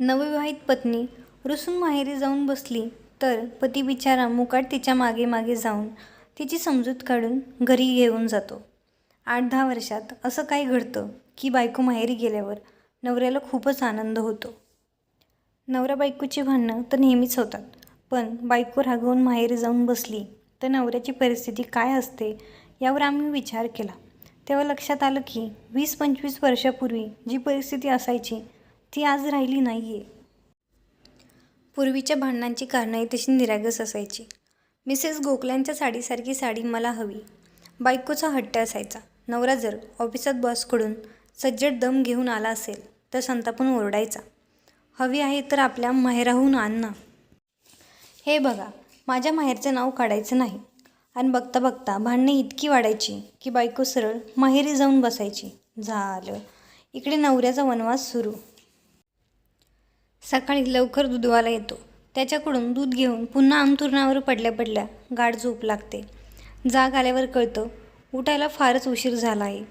नवविवाहित पत्नी रुसून माहेरी जाऊन बसली तर पती बिचारा मुकाट तिच्यामागे मागे जाऊन तिची समजूत काढून घरी घेऊन जातो. आठ दहा वर्षात असं काय घडतं की बायको माहेरी गेल्यावर नवऱ्याला खूपच आनंद होतो. नवरा बायकोची भांडणं तर नेहमीच होतात पण बायको रागवून माहेरी जाऊन बसली तर नवऱ्याची परिस्थिती काय असते यावर आम्ही विचार केला. तेव्हा लक्षात आलं की वीस पंचवीस वर्षापूर्वी जी परिस्थिती असायची ती आज राहिली नाही आहे पूर्वीच्या भांडणांची कारणंही तशी निरागस असायची. मिसेस गोखल्यांच्या साडीसारखी साडी मला हवी. बायकोचा हट्ट असायचा. नवरा जर ऑफिसात बॉसकडून सज्जड दम घेऊन आला असेल तर संतापून ओरडायचा. हवी आहे तर आपल्या माहेराहून आण ना. हे बघा माझ्या माहेरचं नाव काढायचं नाही. आणि बघता बघता भांडणे इतकी वाढायची की बायको सरळ माहेरी जाऊन बसायची. झालं. इकडे नवऱ्याचा वनवास सुरू. सकाळी लवकर दुधवाला येतो. त्याच्याकडून दूध घेऊन पुन्हा अंथुरणावर पडल्या पडल्या गाढ झोप लागते. जाग आल्यावर कळतं उठायला फारच उशीर झाला आहे.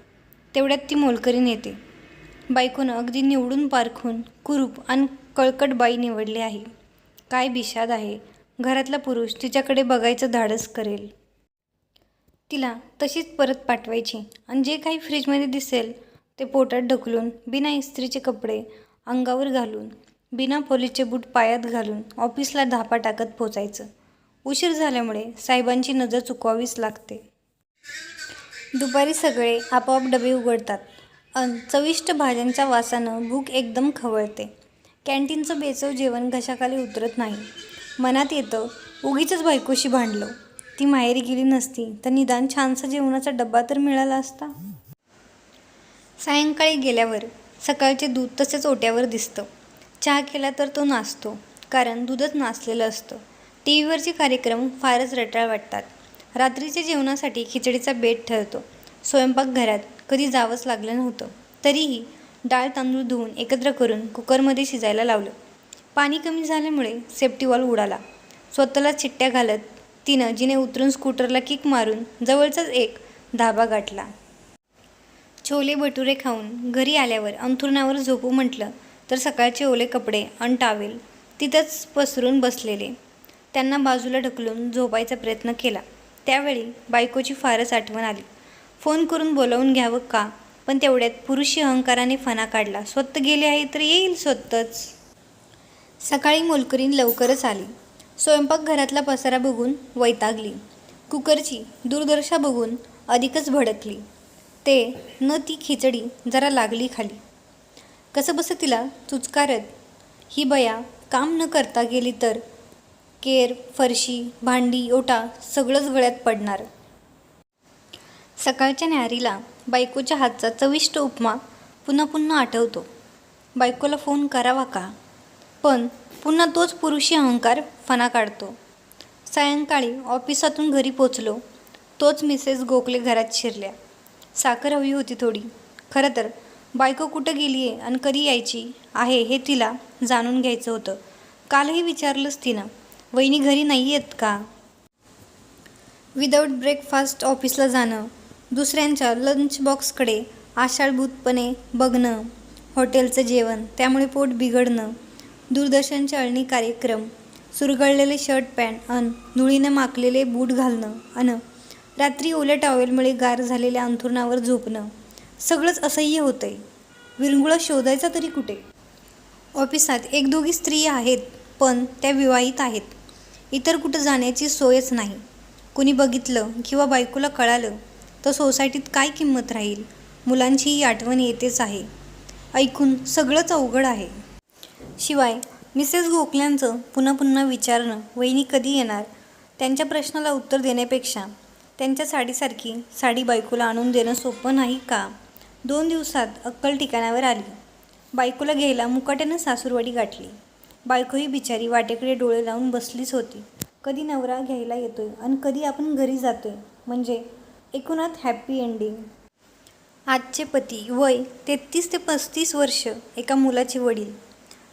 तेवढ्यात ती मोलकरीन येते. बायकोनं अगदी निवडून पारखून कुरूप आणि कळकट बाई निवडली आहे. काय बिशाद आहे. घरातला पुरुष तिच्याकडे बघायचं धाडस करेल. तिला तशीच परत पाठवायची आणि जे काही फ्रीजमध्ये दिसेल ते पोटात ढकलून बिना इस्त्रीचे कपडे अंगावर घालून बिना पोलीसचे बूट पायात घालून ऑफिसला धापा टाकत पोचायचं. उशीर झाल्यामुळे साहेबांची नजर चुकवावीच लागते. दुपारी सगळे आपोआप डबे उघडतात. अन चविष्ट भाज्यांच्या वासानं भूक एकदम खवळते. कॅन्टीनचं बेचव जेवण घशाखाली उतरत नाही. मनात येतं उगीच बायकोशी भांडलो. ती माहेरी गेली नसती तर निदान छानसा जेवणाचा डब्बा तर मिळाला असता. सायंकाळी गेल्यावर सकाळचे दूध तसेच ओट्यावर दिसतं. चहा केला तर तो नाचतो कारण दूधच नाचलेलं असतं. टी व्हीवरचे कार्यक्रम फारच रटाळ वाटतात. रात्रीच्या जेवणासाठी खिचडीचा बेट ठरतो. स्वयंपाकघरात कधी जावंच लागलं नव्हतं. तरीही डाळ तांदूळ धुवून एकत्र करून कुकरमध्ये शिजायला लावलं. पाणी कमी झाल्यामुळे सेफ्टी वॉल उडाला. स्वतःला चिट्ट्या घालत तिनं जिने उतरून स्कूटरला किक मारून जवळचाच एक धाबा गाठला. छोले भटुरे खाऊन घरी आल्यावर अंथरुणावर झोपू म्हटलं तर सकाळचे ओले कपडे आणि टावेल तिथंच पसरून बसलेले. त्यांना बाजूला ढकलून झोपायचा प्रयत्न केला. त्यावेळी बायकोची फारच आठवण आली. फोन करून बोलावून घ्यावं का? पण तेवढ्यात पुरुषी अहंकाराने फणा काढला. स्वतः गेले आहे तर येईल स्वतःच. सकाळी मोलकरीन लवकरच आली. स्वयंपाकघरातला पसारा बघून वैतागली. कुकरची दूरदर्शा बघून अधिकच भडकली. ते न ती खिचडी जरा लागली खाली. कसं बसं तिला चुचकारत ही बया काम न करता गेली तर? केर फरशी भांडी ओटा सगळंच गळ्यात पडणार. सकाळच्या न्यारीला बायकोच्या हातचा चविष्ट उपमा पुन्हा पुन्हा आठवतो. बायकोला फोन करावा का? पण पुन्हा तोच पुरुषी अहंकार फणा काढतो. सायंकाळी ऑफिसातून घरी पोचलो. तोच मिसेस गोखले घरात शिरल्या. साखर हवी होती थोडी. खरं तर बायको कुठं गेली आहे आणि कधी यायची? आहे हे तिला जाणून घ्यायचं होतं. कालही विचारलंच तिनं वहिनी घरी नाही आहेत का? विदाऊट ब्रेकफास्ट ऑफिसला जाणं. दुसऱ्यांच्या लंच बॉक्सकडे आषाढभूतपणे बघणं. हॉटेलचं जेवण त्यामुळे पोट बिघडणं. दूरदर्शनचे अळणी कार्यक्रम. सुरगळलेले शर्ट पॅन्ट अन धुळीनं माकलेले बूट घालणं. अन रात्री ओल्या टॉवेलमुळे गार झालेल्या अंथरुणावर झोपणं. सगळंच असह्य होतंय. विरंगुळा शोधायचा तरी कुठे? ऑफिसात एक दोघी स्त्रिया आहेत पण त्या विवाहित आहेत. इतर कुठं जाण्याची सोयच नाही. कुणी बघितलं किंवा बायकोला कळालं तर सोसायटीत काय किंमत राहील? मुलांचीही आठवण येतेच आहे. ऐकून सगळंच अवघड आहे. शिवाय मिसेस गोखल्यांचं पुन्हा पुन्हा विचारणं वहिनी कधी येणार? त्यांच्या प्रश्नाला उत्तर देण्यापेक्षा त्यांच्या साडीसारखी साडी बायकोला आणून देणं सोपं नाही का? दोन दिवसात अक्कल ठिकाणावर आली. बायकोला घ्यायला मुकाट्यानं सासूरवाडी गाठली. बायकोही बिचारी वाटेकडे डोळे लावून बसलीच होती. कधी नवरा घ्यायला येतोय आणि कधी आपण घरी जातोय. म्हणजे एकूणात हॅप्पी एंडिंग आजचे पती वय तेहतीस ते पस्तीस वर्ष एका मुलाचे वडील.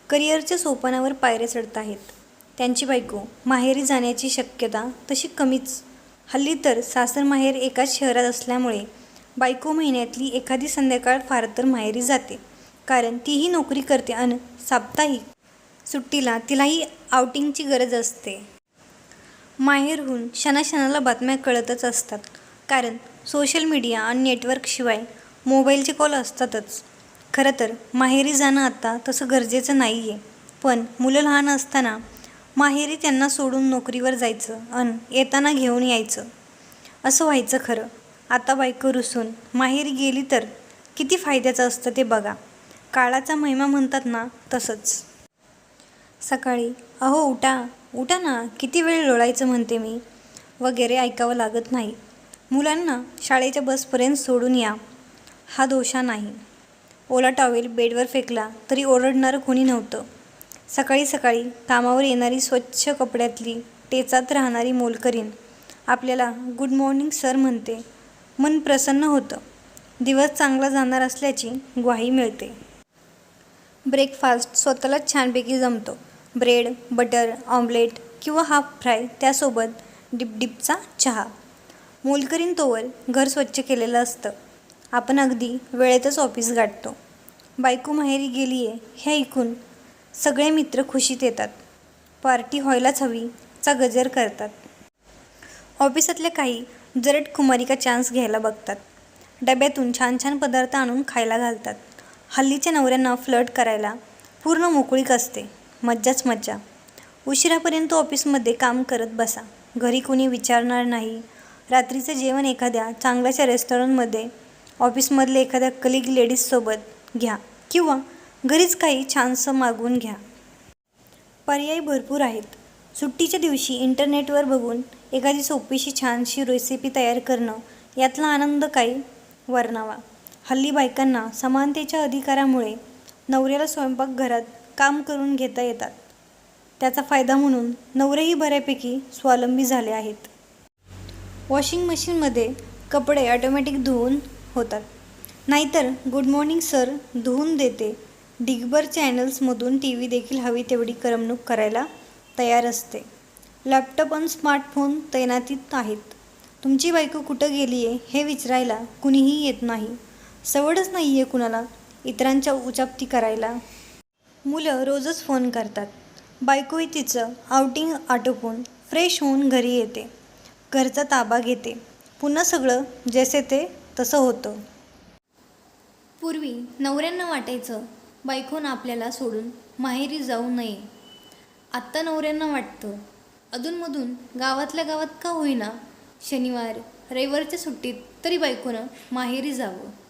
करिअरच्या सोपानावर पायऱ्या चढत आहेत. त्यांची बायको माहेरी जाण्याची शक्यता तशी कमीच. हल्ली तर सासर माहेर एकाच शहरात असल्यामुळे बायको महिन्यातली एखादी संध्याकाळ फार तर माहेरी जाते. कारण तीही नोकरी करते आणि साप्ताहिक सुट्टीला तिलाही आउटिंगची गरज असते. माहेरहून क्षणाक्षणाला बातम्या कळतच असतात. कारण सोशल मीडिया आणि नेटवर्कशिवाय मोबाईलचे कॉल असतातच. खरं तर माहेरी जाणं आता तसं गरजेचं नाही आहे पण मुलं लहान असताना माहेरी त्यांना सोडून नोकरीवर जायचं आणि येताना घेऊन यायचं. असं व्हायचं खरं. आता बायको रुसून माहेरी गेली तर किती फायद्याचं असतं ते बघा. काळाचा महिमा म्हणतात ना तसंच. सकाळी अहो उठा. उठा ना. किती वेळ लोळायचं म्हणते मी. वगैरे ऐकावं लागत नाही. मुलांना शाळेच्या बसपर्यंत सोडून या. हा दोषा नाही. ओला टॉवेल बेडवर फेकला तरी ओरडणारं कोणी नव्हतं. सकाळी सकाळी कामावर येणारी स्वच्छ कपड्यातली टेचात राहणारी मोलकरीण आपल्याला गुड मॉर्निंग सर म्हणते. मन प्रसन्न होतं. दिवस चांगला जाणार असल्याची ग्वाही मिळते. ब्रेकफास्ट स्वतःलाच छानपैकी जमतो. ब्रेड बटर ऑमलेट किंवा हाफ फ्राय त्यासोबत डिपडिपचा चहा. मोलकरीन तोवर घर स्वच्छ केलेलं असतं. आपण अगदी वेळेतच ऑफिस गाठतो. बायको माहेरी गेली आहे हे ऐकून सगळे मित्र खुशीत येतात. पार्टी व्हायलाच हवी चा गजर करतात. ऑफिसातल्या काही जरट कुमारिका चान्स घ्यायला बघतात. डब्यातून छान छान पदार्थ आणून खायला घालतात. हल्लीच्या नवऱ्यांना फ्लर्ट करायला पूर्ण मोकळीक असते. मज्जाच मज्जा. उशिरापर्यंत ऑफिसमध्ये काम करत बसा. घरी कोणी विचारणार नाही. रात्रीचं जेवण एखाद्या चांगल्याच्या रेस्टॉरंटमध्ये ऑफिसमधले एखाद्या कलिग लेडीजसोबत घ्या किंवा घरीच काही छानसं मागवून घ्या. पर्याय भरपूर आहेत. सुट्टीच्या दिवशी इंटरनेटवर बघून एखादी सोपीशी छानशी रेसिपी तयार करणं यातला आनंद काही वर्णावा. हल्ली बायकांना समानतेच्या अधिकारामुळे नवऱ्याला स्वयंपाकघरात काम करून घेता येतात. त्याचा फायदा म्हणून नवरेही बऱ्यापैकी स्वावलंबी झाले आहेत. वॉशिंग मशीनमध्ये कपडे ऑटोमॅटिक धुवून होतात. नाहीतर गुड मॉर्निंग सर धुवून देते. डिगबर चॅनल्समधून टी व्ही देखील हवी तेवढी करमणूक करायला तयार असते. लॅपटॉप आणि स्मार्टफोन तैनातीत आहेत. तुमची बायको कुठं गेली आहे हे विचारायला कुणीही येत नाही. सवडच नाही आहे कुणाला इतरांच्या उचापती करायला. मुलं रोजच फोन करतात. बायकोही तिचं आउटिंग आटोपून फ्रेश होऊन घरी येते. घरचा ताबा घेते. पुन्हा सगळं जसे ते तसं होतं. पूर्वी नवऱ्यांना वाटायचं बायकोनं आपल्याला सोडून माहेरी जाऊ नये. आत्ता नवऱ्यांना वाटतं. अधूनमधून गावातल्या गावात का होईना शनिवार रविवारच्या सुट्टीत तरी बायकोनं माहेरी जावं.